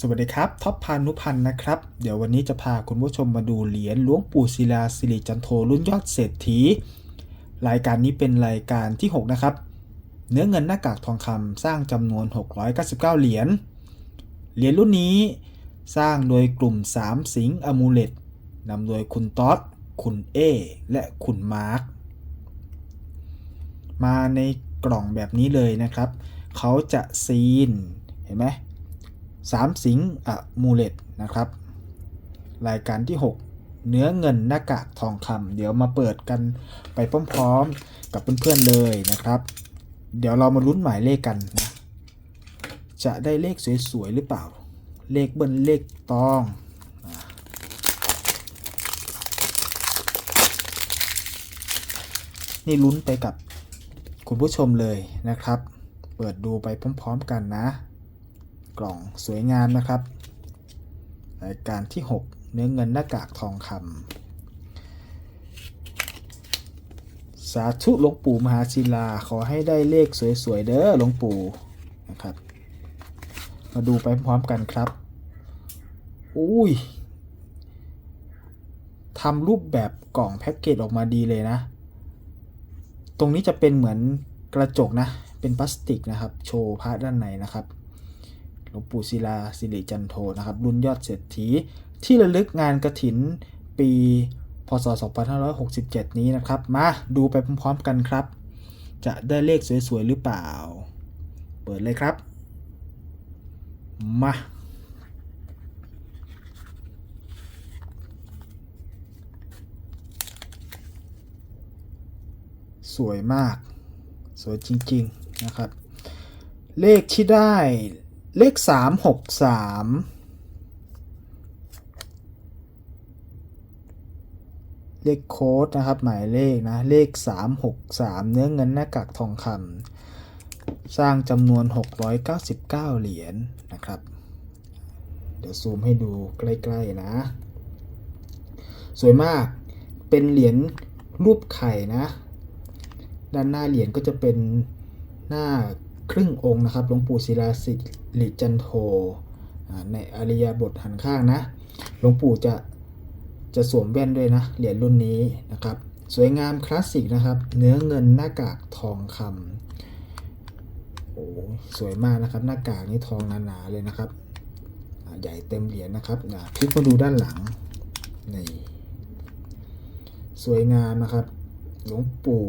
สวัสดีครับท็อปพานุพันธ์นะครับ เดี๋ยววันนี้จะพาคุณผู้ชมมาดูเหรียญหลวงปู่ศิลาสิริจันโทรุ่นยอดเศรษฐี รายการนี้เป็นรายการที่ 6 นะครับ เนื้อเงินหน้ากากทองคำสร้างจำนวน 699 เหรียญเหรียญรุ่นนี้สร้างโดยกลุ่ม 3 สิงห์อมูเลตนำโดยคุณต๊อดคุณเอและคุณมาร์คมาในกล่องแบบนี้เลยนะครับ เขาจะซีนเห็นไหม สามสิงห์อะมูเลตนะครับ รายการที่ 6 เนื้อเงินหน้ากากทองคำเดี๋ยวมาเปิดกันไปพร้อมๆ กับเพื่อนๆเลยนะครับ เดี๋ยวเรามาลุ้นหมายเลขกันนะจะได้เลขสวยๆหรือเปล่า เลขเบิ้ลเลขตองนี่ลุ้นไปกับคุณผู้ชมเลยนะครับ เปิดดูไปพร้อม ๆ กันนะ กล่องสวยงามนะครับรายการที่ 6 เนื้อเงินหน้ากากทองคำสาธุหลวงปู่มหาศิลาขอให้ได้เลขสวยๆเด้อหลวงปู่นะครับ มาดูไปพร้อมกันครับอุ้ยทำรูปแบบกล่องแพ็กเกจออกมาดีเลยนะ ตรงนี้จะเป็นเหมือนกระจกนะ เป็นพลาสติกนะครับ โชว์พระด้านในนะครับ ลวงปู่ศิลาสิริจันโทนะครับรุ่นยอดเศรษฐี ที่ระลึกงานกระถินปีพศ 2567 นี้นะครับ มาดูไปพร้อมๆกันครับ จะได้เลขสวยๆ หรือเปล่า เปิดเลยครับ มา สวยมาก สวยจริงๆนะครับ เลขที่ได้ เลขสามหกสามเลขโค้ดนะครับหมายเลขนะเลขสามหกสามเนื้อเงินหน้ากากทองคำสร้างจำนวน 699 เหรียญนะครับ เดี๋ยวซูมให้ดูใกล้ๆนะ สวยมากเป็นเหรียญรูปไข่นะ ด้านหน้าเหรียญก็จะเป็นหน้า ครึ่งองค์นะครับหลวงปู่ศิลาสิริจันโทในอริยบทหันข้างนะหลวงปู่จะจะสวมแว่นด้วยนะเหรียญรุ่นนี้นะครับ สวยงามคลาสสิกนะครับ เนื้อเงินหน้ากากทองคำโอ้สวยมากนะครับ หน้ากากนี่ทองหนาๆเลยนะครับใหญ่เต็มเหรียญนะครับพลิกมาดูด้านหลังนี่สวยงามนะครับ หลวงปู่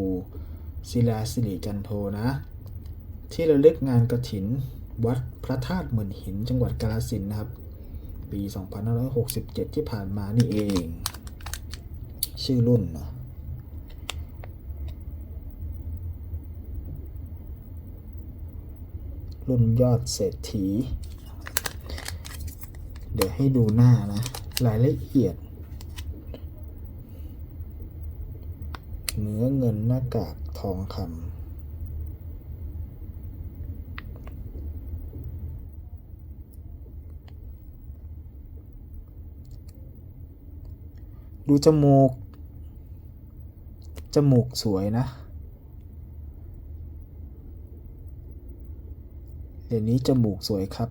ศิลาสิริจันโทนะ ที่ระลึกงานกระถิน วัดพระธาตุหมื่นหิน จังหวัดกาฬสินนะครับ ปี 2567 ที่ผ่านมานี่เอง ชื่อรุ่นนะรุ่นยอดเศรษฐี เดี๋ยวให้ดูหน้านะ รายละเอียด เนื้อเงินหน้ากากทองคำ ดูจมูก จมูกสวยนะ เดี๋ยวนี้จมูกสวยครับ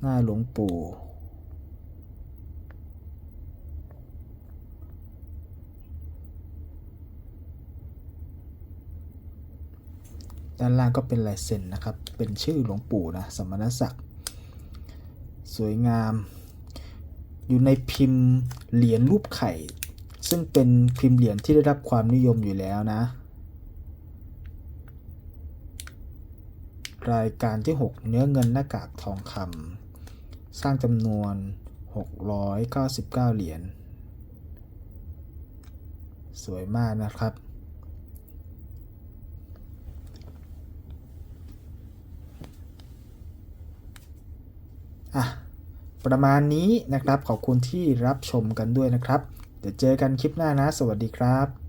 หน้าหลวงปู่ด้านล่างก็เป็นลายเซ็นนะครับ เป็นชื่อหลวงปู่นะ สมณศักดิ์ สวยงาม อยู่ในพิมพ์เหรียญรูปไข่ ซึ่งเป็นพิมพ์เหรียญที่ได้รับความนิยมอยู่แล้วนะ รายการที่ 6 เนื้อเงินหน้ากากทองคำสร้างจำนวน 699 เหรียญสวยมากนะครับ อะ ประมาณนี้นะครับ ขอบคุณที่รับชมกันด้วยนะครับ เดี๋ยวเจอกันคลิปหน้านะ สวัสดีครับ